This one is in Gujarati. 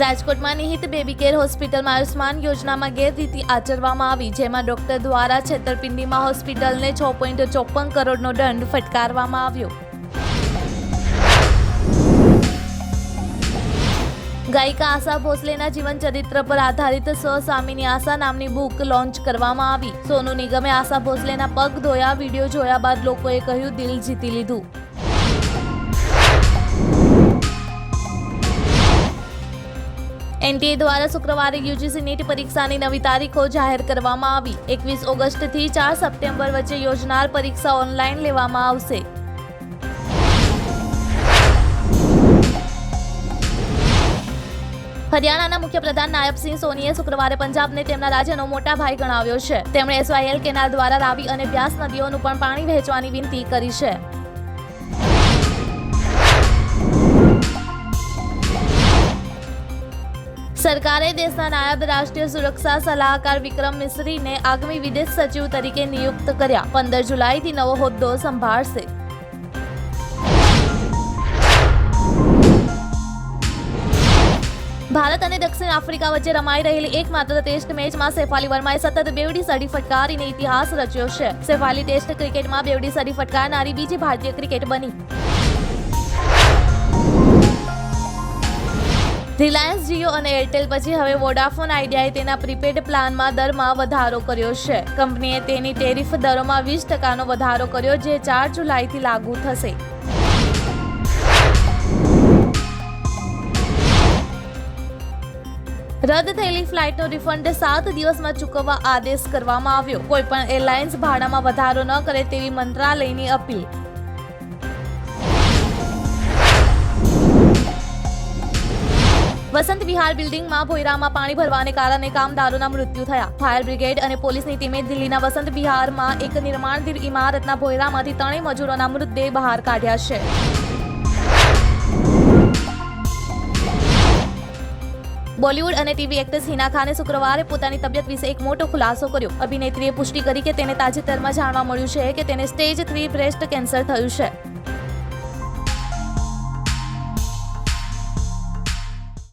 રાજકોટમાં નિહિત બેબી કેર હોસ્પિટલમાં આયુષ્માન યોજનામાં ગેરરીતિ આચરવામાં આવી, જેમાં ડોક્ટર દ્વારા છેતરપિંડીમાં હોસ્પિટલને છ પોઈન્ટ ચોપન કરોડનો દંડ ફટકારવામાં આવ્યો. ગાયિકા આશા ભોસલેના જીવન ચરિત્ર પર આધારિત સ સ્વામીની આશા નામની બુક લોન્ચ કરવામાં આવી. સોનુ નિગમે આશા ભોસલેના પગ ધોયા વીડિયો જોયા બાદ લોકોએ કહ્યું, દિલ જીતી લીધું. એનટીએ દ્વારા શુક્રવારે યુજીસી નીટ પરીક્ષાની નવી તારીખો જાહેર કરવામાં આવી. એકવીસ ઓગસ્ટથી ચાર સપ્ટેમ્બર વચ્ચે યોજનાર પરીક્ષા ઓનલાઈન લેવામાં આવશે. હરિયાણાના મુખ્યપ્રધાન નાયબસિંહ સોનીએ શુક્રવારે પંજાબને તેમના રાજ્યનો મોટા ભાઈ ગણાવ્યો છે. તેમણે એસવાયએલ કેનાલ દ્વારા રાવી અને બ્યાસ નદીઓનું પણ પાણી વહેંચવાની વિનંતી કરી છે. સરકારે દેશના નાયબ રાષ્ટ્રીય સુરક્ષા સલાહકાર વિક્રમ મિશ્રીને આગામી વિદેશ સચિવ તરીકે નિયુક્ત કર્યા. પંદર જુલાઈથી નવો હોદ્દો સંભાળશે. ભારત અને દક્ષિણ આફ્રિકા વચ્ચે રમાઈ રહેલી એકમાત્ર ટેસ્ટ મેચમાં સેફાલી વર્માએ સતત બેવડી સડી ફટકારીને ઇતિહાસ રચ્યો છે. સેફાલી ટેસ્ટ ક્રિકેટમાં બેવડી સડી ફટકારનારી બીજી ભારતીય ક્રિકેટ બની. રિલાયન્સ જીઓ અને એરટેલ પછી હવે વોડાફોન આઈડિયાએ તેના પ્રીપેડ પ્લાનમાં દરમાં વધારો કર્યો છે. કંપનીએ તેની ટેરિફ દરોમાં વીસ ટકાનો વધારો કર્યો જે ચાર જુલાઈથી લાગુ થશે. રદ થયેલી ફ્લાઇટનો રિફંડ સાત દિવસમાં ચૂકવવા આદેશ કરવામાં આવ્યો. કોઈ પણ એરલાઇન્સ ભાડામાં વધારો ન કરે તેવી મંત્રાલયની અપીલ. વસંત વિહાર બિલ્ડિંગમાં ભોયરામાં પાણી ભરવાને કારણે કામદારોના મૃત્યુ થયા. ફાયર બ્રિગેડ અને પોલીસની ટીમે દિલ્હીના વસંત વિહારમાં એક નિર્માણધીન ઇમારતના ભોયરામાંથી ત્રણેય મજૂરોના મૃતદેહ બહાર કાઢ્યા છે. બોલિવૂડ અને ટીવી એક્ટ્રેસ હિના ખાને શુક્રવારે પોતાની તબિયત વિશે એક મોટો ખુલાસો કર્યો. અભિનેત્રીએ પુષ્ટિ કરી કે તેને તાજેતરમાં જાણવા મળ્યું છે કે તેને સ્ટેજ થ્રી બ્રેસ્ટ કેન્સર થયું છે.